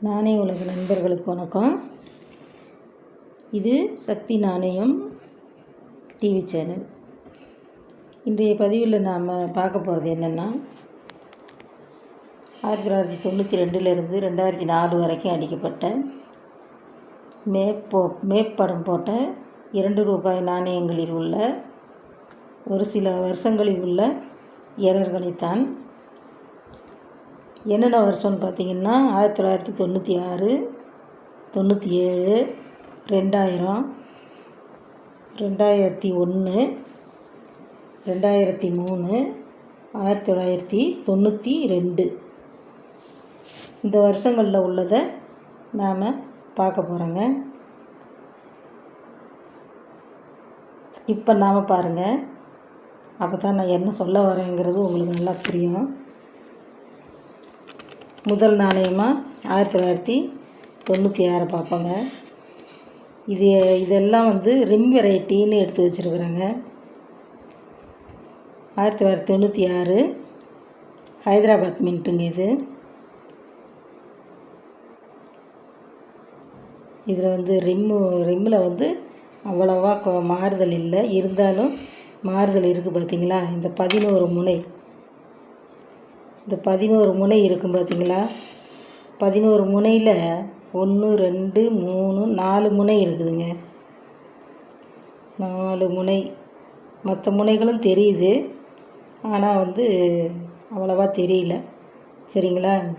நாணய உலக நண்பர்களுக்கு வணக்கம். இது சக்தி நாணயம் டிவி சேனல் இன்றைய பதிவில் நாம் பார்க்க போகிறது என்னென்னா ஆயிரத்தி தொள்ளாயிரத்தி தொண்ணூற்றி ரெண்டுலேருந்து ரெண்டாயிரத்தி நாலு வரைக்கும் அடிக்கப்பட்ட மேப்போ மேப்படம் போட்ட இரண்டு ரூபாய் நாணயங்களில் உள்ள ஒரு சில வருஷங்களில் உள்ள எரர்களைத்தான் என்னென்ன வருஷம்னு பார்த்தீங்கன்னா ஆயிரத்தி தொள்ளாயிரத்தி தொண்ணூற்றி ஆறு தொண்ணூற்றி ஏழு ரெண்டாயிரம் ரெண்டாயிரத்தி ஒன்று ரெண்டாயிரத்தி மூணு ஆயிரத்தி தொள்ளாயிரத்தி தொண்ணூற்றி ரெண்டு. இந்த வருஷங்களில் உள்ளதை நாம் பார்க்க போகிறோங்க ஸ்கிப் பண்ணாமல் பாருங்கள் அப்போ தான் நான் என்ன சொல்ல வரேங்கிறது உங்களுக்கு நல்லா புரியும். முதல் நாணயமாக ஆயிரத்தி தொள்ளாயிரத்தி தொண்ணூற்றி ஆறை பார்ப்போங்க. இது இதெல்லாம் வந்து ரிம் வெரைட்டின்னு எடுத்து வச்சுருக்குறாங்க. ஆயிரத்தி தொள்ளாயிரத்தி தொண்ணூற்றி ஆறு. ஹைதராபாத் மின்ட்டுங்க இது. இதில் வந்து ரிம்மு ரிம்மில் வந்து அவ்வளோவா மாறுதல் இல்லை. இருந்தாலும் மாறுதல் இருக்குது பார்த்தீங்களா இந்த பதினோரு முனை. இந்த பதினோரு முனை இருக்கும் பார்த்தீங்களா பதினோரு முனையில் ஒன்று ரெண்டு மூணு நாலு முனை இருக்குதுங்க. நாலு முனை. மற்ற முனைகளும் தெரியுது. ஆனால் வந்து அவ்வளோவா தெரியல. சரிங்களா?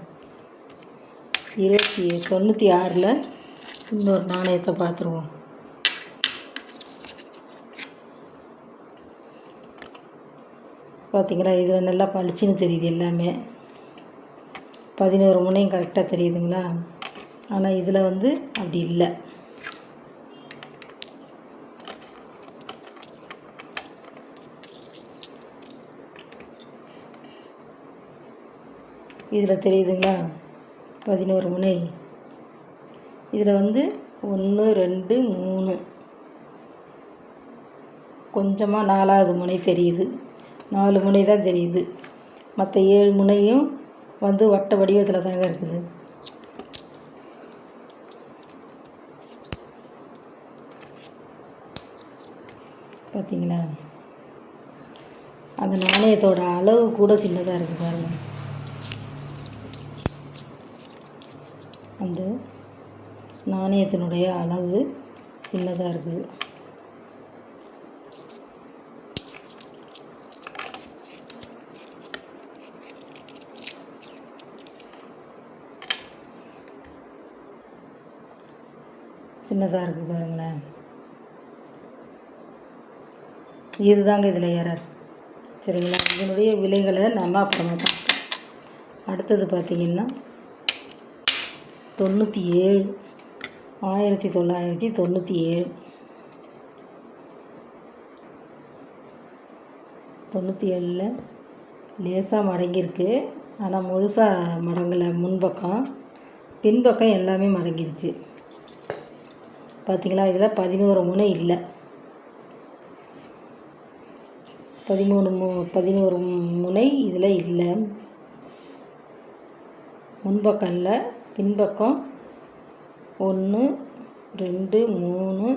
இருபத்தி தொண்ணூற்றி ஆறில் இன்னொரு நாணயத்தை பார்த்துருவோம் பார்த்தீங்களா? இதில் நல்லா பளிச்சுன்னு தெரியுது எல்லாமே. பதினோரு முனையும் கரெக்டாக தெரியுதுங்களா? ஆனால் இதில் வந்து அப்படி இல்லை. இதில் தெரியுதுங்களா? பதினோரு முனை. இதில் வந்து ஒன்று ரெண்டு மூணு. கொஞ்சமாக நாலாவது முனை தெரியுது. நாலு முனை தான் தெரியுது. மற்ற ஏழு முனையும் வந்து வட்ட வடிவத்தில் தாங்க இருக்குது. பார்த்தீங்களா அந்த நாணயத்தோட அளவு கூட சின்னதாக இருக்குது பாருங்கள் அந்த நாணயத்தினுடைய அளவு சின்னதாக இருக்குது. சின்னதாக இருக்குது பாருங்களேன். இதுதாங்க இதில் எரர். சரிங்களா? இதனுடைய விலைகளை நம்ம அப்புறமா பார்க்கலாம் அடுத்தது பார்த்திங்கன்னா தொண்ணூற்றி ஏழு ஆயிரத்தி தொள்ளாயிரத்தி தொண்ணூற்றி ஏழு தொண்ணூற்றி ஏழில் லேசாக மடங்கியிருக்கு. ஆனால் முழுசாக மடங்கலை. முன்பக்கம் பின்பக்கம் எல்லாமே மடங்கிருச்சு. பார்த்தீங்களா இதில் பதினோரு முனை இல்லை. பதிமூணு மு பதினோரு முனை இதில் இல்லை. முன்பக்கம் இல்லை பின்பக்கம் ஒன்று ரெண்டு மூணு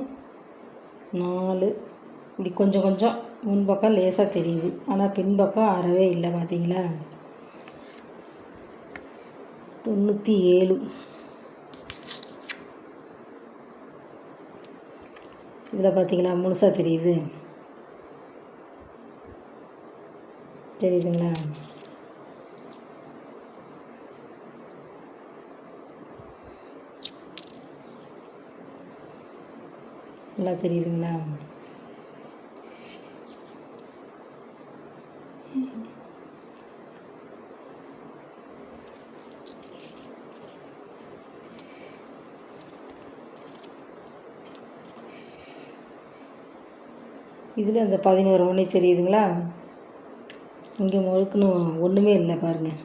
நாலு. இப்படி கொஞ்சம் கொஞ்சம் முன்பக்கம் லேசாக தெரியுது. ஆனால் பின்பக்கம் அறவே இல்லை பார்த்தீங்களா தொண்ணூற்றி ஏழு. இதில் பார்த்தீங்களா? முழுசாக தெரியுது. தெரியுதுங்களா? நல்லா தெரியுதுங்களா? இதில் அந்த பதினோரு மணி தெரியுதுங்களா? இங்கே முழுக்குன்னு ஒன்றுமே இல்லை பாருங்கள்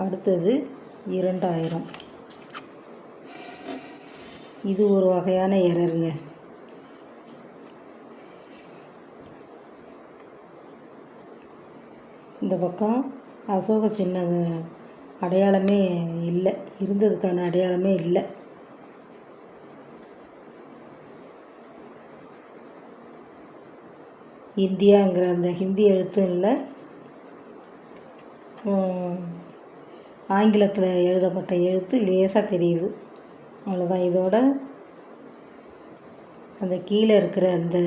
அடுத்தது இரண்டாயிரம். இது ஒரு வகையான எரருங்க. இந்த பக்கம் அசோக சின்ன அடையாளமே இல்லை. இருந்ததுக்கான அடையாளமே இல்லை. இந்தியாங்கிற அந்த ஹிந்தி எழுத்து இல்லை ஆங்கிலத்தில் எழுதப்பட்ட எழுத்து லேசாக தெரியுது. அவ்வளோதான் இதோட அந்த கீழே இருக்கிற அந்த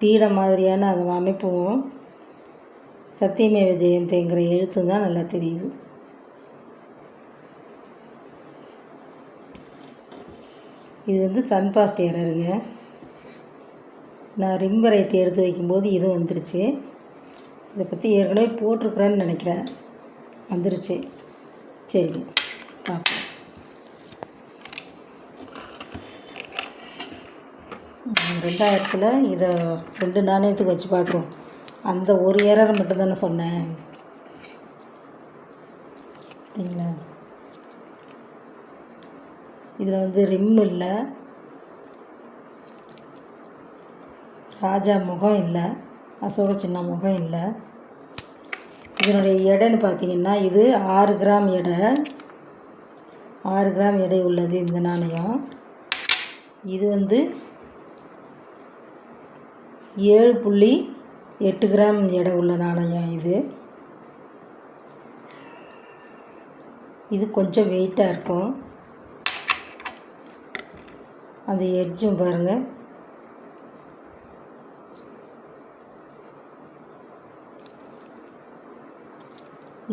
பீடம் மாதிரியான அந்த அமைப்பும் சத்தியமேவ ஜெயந்தேங்கிற எழுத்து தான் நல்லா தெரியுது. இது வந்து சன்பாஸ்ட் ஏரருங்க நான் ரிம் வெரைட்டி எடுத்து வைக்கும்போது இது வந்துருச்சு. இதை பற்றி ஏற்கனவே போட்டிருக்குறேன்னு நினைக்கிறேன். வந்துருச்சு. சரிங்க பார்ப்போம். ரெண்டாயிரத்தில் இதை ரெண்டு நாணயத்துக்கு வச்சு பார்க்குறோம் அந்த ஒரு ஏரர் மட்டும் தானே சொன்னேன். சரிங்களா? இதில் வந்து ரிம் இல்லை. ராஜா முகம் இல்லை. அசோக சின்ன முகம் இல்லை. இதனுடைய எடைன்னு பார்த்தீங்கன்னா இது ஆறு கிராம் எடை. ஆறு கிராம் எடை உள்ளது இந்த நாணயம். இது வந்து ஏழு புள்ளி எட்டு கிராம் எடை உள்ள நாணயம் இது. இது கொஞ்சம் வெயிட்டாக இருக்கும். அந்த எட்ஜும் பாருங்கள்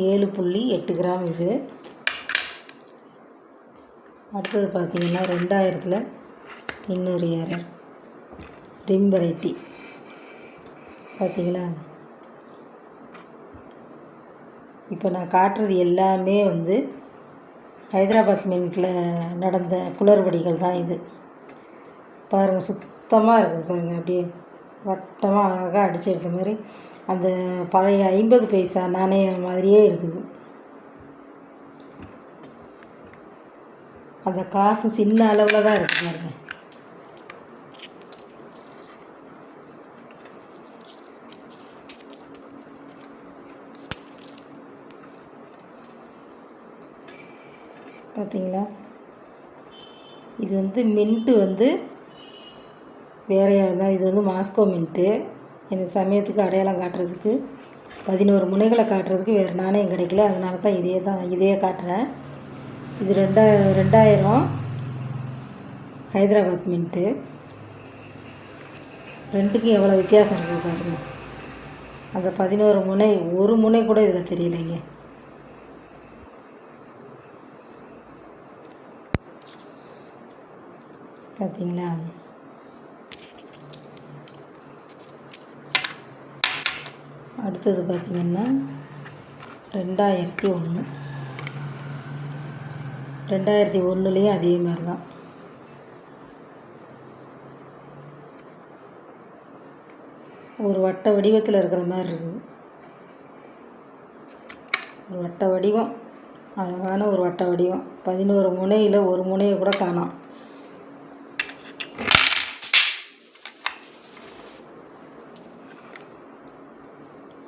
ஏழு புள்ளி எட்டு கிராம் இது. அடுத்தது பார்த்திங்கன்னா ரெண்டாயிரத்தில் இன்னொரு ஏரர் ரிம் வெரைட்டி. பார்த்திங்களா இப்போ நான் காட்டுறது எல்லாமே வந்து ஹைதராபாத் மின்ட்டில் நடந்த குளறுபடிகள் தான் இது. பாருங்கள் சுத்தமாக இருக்குது பாருங்கள் அப்படியே வட்டமாக அழகாக அடித்து எடுத்த மாதிரி. அந்த பழைய ஐம்பது பைசா நாணயம் மாதிரியே இருக்குது. அந்த காசு சின்ன அளவில் தான் இருக்குது பாருங்க. பார்த்தீங்களா இது வந்து மின்ட்டு வந்து வேறையாக இருந்தால் இது வந்து மாஸ்கோ மின்ட்டு. எனக்கு சமயத்துக்கு அடையாளம் காட்டுறதுக்கு பதினோரு முனைகளை காட்டுறதுக்கு வேறு நாணயம் கிடைக்கல. அதனால தான் இதே தான் இதையே காட்டுறேன். இது ரெண்டா ரெண்டாயிரம் ஹைதராபாத் மின்ட்டு. ரெண்டுக்கும் எவ்வளோ வித்தியாசம் இருக்குது பாருங்கள் அந்த பதினோரு முனை ஒரு முனை கூட இதில் தெரியலைங்க. பார்த்தீங்களா அடுத்தது பார்த்திங்கன்னா ரெண்டாயிரத்தி ஒன்று. ரெண்டாயிரத்தி ஒன்றுலேயும் அதே மாதிரி தான். ஒரு வட்ட வடிவத்தில் இருக்கிற மாதிரி இருக்குது. ஒரு வட்ட வடிவம் அழகான ஒரு வட்ட வடிவம். பதினோரு முனையில் ஒரு முனையை கூட காணாம்.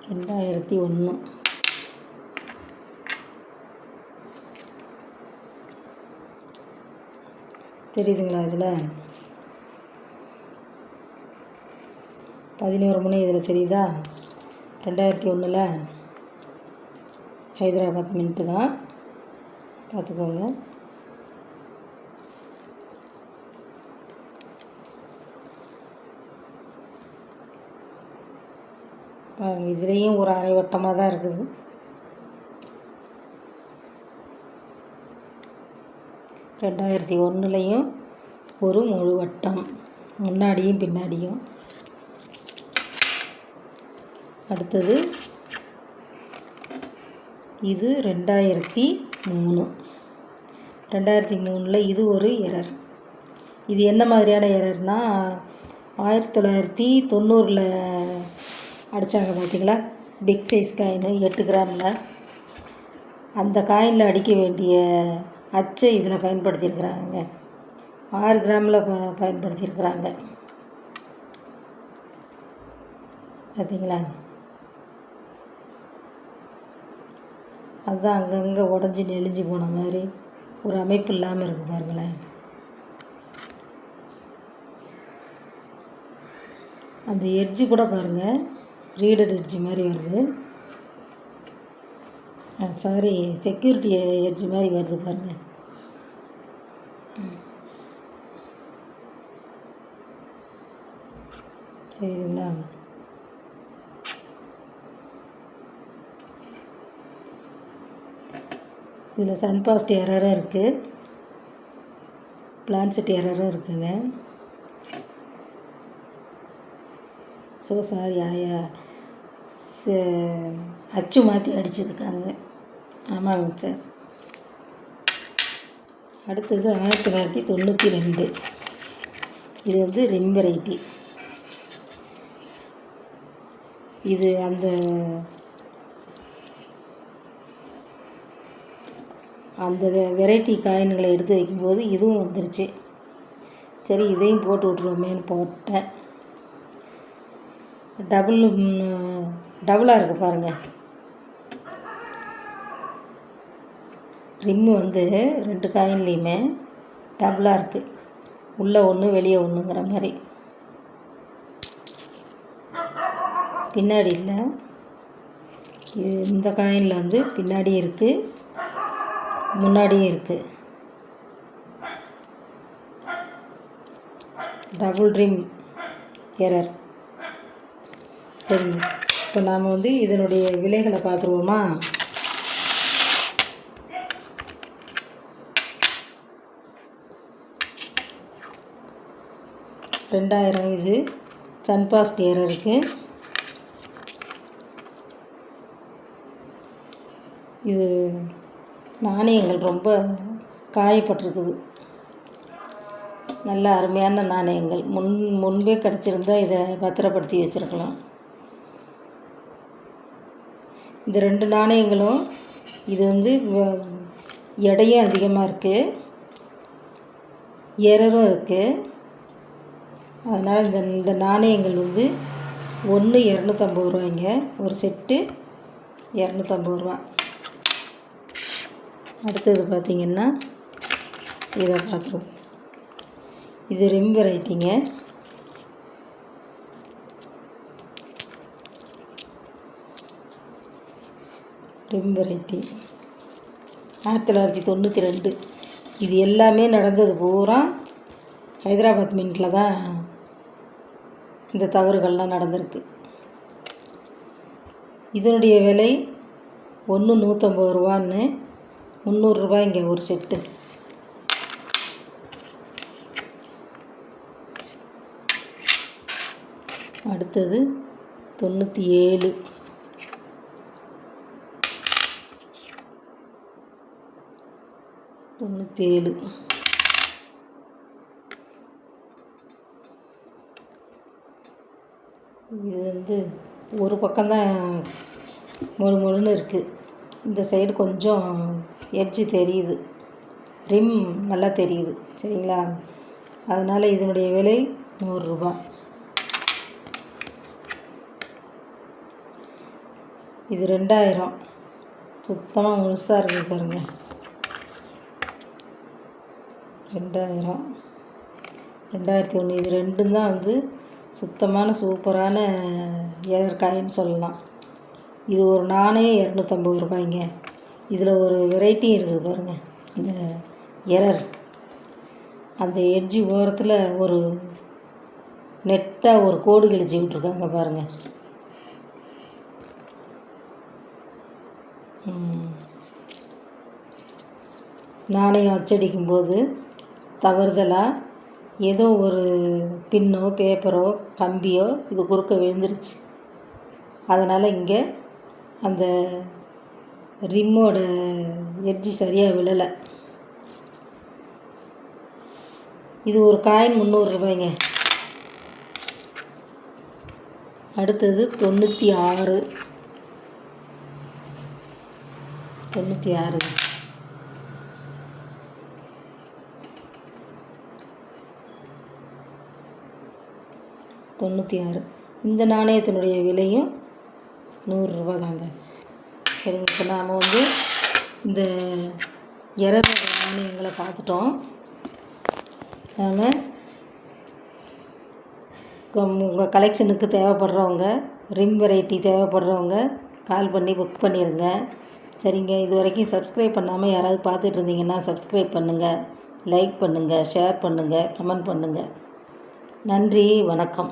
ரெண்டாயிரத்தி ஒன்று. தெரியுதுங்களா இதில்? பதினோரு முனை இதில் தெரியுதா? ரெண்டாயிரத்தி ஒன்றில் ஹைதராபாத் மின்ட்டு தான். பார்த்துக்கோங்க. பாருங்கள் இதுலேயும் ஒரு அரை வட்டமாக தான் இருக்குது. ரெண்டாயிரத்தி ஒன்றுலேயும் ஒரு முழு வட்டம் முன்னாடியும் பின்னாடியும். அடுத்தது இது ரெண்டாயிரத்தி மூணு. ரெண்டாயிரத்தி மூணில் இது ஒரு எரர். இது என்ன மாதிரியான எரர்னால் ஆயிரத்தி தொள்ளாயிரத்தி தொண்ணூறில் அடித்தாங்க பார்த்தீங்களா பிக் சைஸ் காயின் எட்டு கிராமில் அந்த காயினில் அடிக்க வேண்டிய அச்சை இதில் பயன்படுத்தியிருக்கிறாங்க. ஆறு கிராமில் ப பயன்படுத்தியிருக்கிறாங்க. பார்த்தீங்களா அதுதான் அங்கங்கே உடஞ்சி நெளிஞ்சு போன மாதிரி ஒரு அமைப்பு இல்லாமல் இருக்குது பாருங்களேன். அந்த எட்ஜு கூட பாருங்கள் ரீடட் எட்ஜ் மாதிரி வருது. சாரி செக்யூரிட்டி எட்ஜ் மாதிரி வருது பாருங்கள் சரிங்களா இதில் சன்பாஸ்ட் எரராக இருக்குது பிளான்செட் எரராக இருக்குதுங்க ஸோ சாரி ஆயா அச்சு மாற்றி அடிச்சிருக்காங்க. ஆமாங்க சார். அடுத்தது ஆயிரத்தி தொள்ளாயிரத்தி தொண்ணூற்றி ரெண்டு. இது வந்து ரிம் வெரைட்டி. இது அந்த அந்த வெ வெரைட்டி காயின்களை எடுத்து வைக்கும்போது இதுவும் வந்துருச்சு. சரி இதையும் போட்டு விட்ருவோமேன்னு போட்டேன். டபுள் டபுளாக இருக்குது பாருங்கள் ரிம்மு வந்து ரெண்டு காயின்லேயுமே டபுளாக இருக்குது உள்ளே ஒன்று வெளியே ஒன்றுங்கிற மாதிரி. பின்னாடி இல்லை. இது இந்த காயினில் வந்து பின்னாடி இருக்குது முன்னாடியும் இருக்குது டபுள் ரிம் எரர். சரிங்க இப்போ நாம் வந்து இதனுடைய விலைகளை பார்த்துருவோமா? ரெண்டாயிரம் இது. சன்பாஸ்ட் எரர் இருக்குது இது நாணயங்கள் ரொம்ப காயப்பட்டிருக்குது. நல்ல அருமையான நாணயங்கள். முன் முன்பே கிடச்சிருந்தா இதை பத்திரப்படுத்தி வச்சுருக்கலாம். இந்த ரெண்டு நாணயங்களும் இது வந்து எடையும் அதிகமாக இருக்குது எரரும் இருக்குது அதனால் இந்த இந்த நாணயங்கள் வந்து ஒன்று இரநூத்தம்பது ரூபாய்ங்க. ஒரு செட்டு இரநூத்தம்பது ரூபா. அடுத்தது பார்த்திங்கன்னா இதை பார்த்துருவோம் இது ரெம்பு ரைட்டிங்க பெம்பரைத்தி ஆயிரத்தி தொள்ளாயிரத்தி தொண்ணூற்றி ரெண்டு. இது எல்லாமே நடந்தது பூரா ஹைதராபாத் மின்ட்டில் தான் இந்த தவறுகள்லாம் நடந்திருக்கு. இதனுடைய விலை ஒன்று நூற்றம்பது ரூபான்னு முந்நூறுரூபாய்ங்க ஒரு செட்டு அடுத்தது தொண்ணூற்றி ஏழு. தொண்ணூற்றி ஏழு இது வந்து ஒரு பக்கம்தான் மொழு மொழுன்னு இருக்குது இந்த சைடு கொஞ்சம் எட்ஜு தெரியுது. ரிம் நல்லா தெரியுது. சரிங்களா? அதனால் இதனுடைய விலை நூறுரூபா இது ரெண்டாயிரம். சுத்தமாக முழுசாக இருக்குது பாருங்கள் ரெண்டாயிரம். ரெண்டாயிரத்தி ஒன்று. இது ரெண்டும் தான் வந்து சுத்தமான சூப்பரான ஏர் காயின்னு சொல்லலாம். இது ஒரு நாணயம் இரநூத்தம்பது ரூபாய்ங்க. இதில் ஒரு வெரைட்டி இருக்குது பாருங்கள் இந்த எரர் அந்த எட்ஜி ஓரத்தில் ஒரு நெட்டாக ஒரு கோடு கிழிச்சி விட்ருக்காங்க பாருங்கள் நாணயம் அச்சடிக்கும்போது தவறுதலாக ஏதோ ஒரு பின்னோ பேப்பரோ கம்பியோ இது குறுக்க விழுந்துருச்சு. அதனால் இங்கே அந்த ரிம்மோட எட்ஜி சரியாக விழலை. இது ஒரு காயின் முந்நூறுரூபாய்ங்க அடுத்தது தொண்ணூற்றி ஆறு. தொண்ணூற்றி ஆறு. தொண்ணூற்றி ஆறு இந்த நாணயத்தினுடைய விலையும் நூறுரூவா தாங்க சரிங்க இப்போ நாம் வந்து இந்த இறந்த நாணயங்களை பார்த்துட்டோம். நாம் உங்கள் கலெக்ஷனுக்கு தேவைப்படுறவங்க ரிம் வெரைட்டி தேவைப்படுறவங்க கால் பண்ணி புக் பண்ணிடுங்க சரிங்க இது வரைக்கும் சப்ஸ்கிரைப் பண்ணாமல் யாராவது பார்த்துட்டு இருந்தீங்கன்னா சப்ஸ்கிரைப் பண்ணுங்கள் லைக் பண்ணுங்கள் ஷேர் பண்ணுங்கள் கமெண்ட் பண்ணுங்கள் நன்றி வணக்கம்.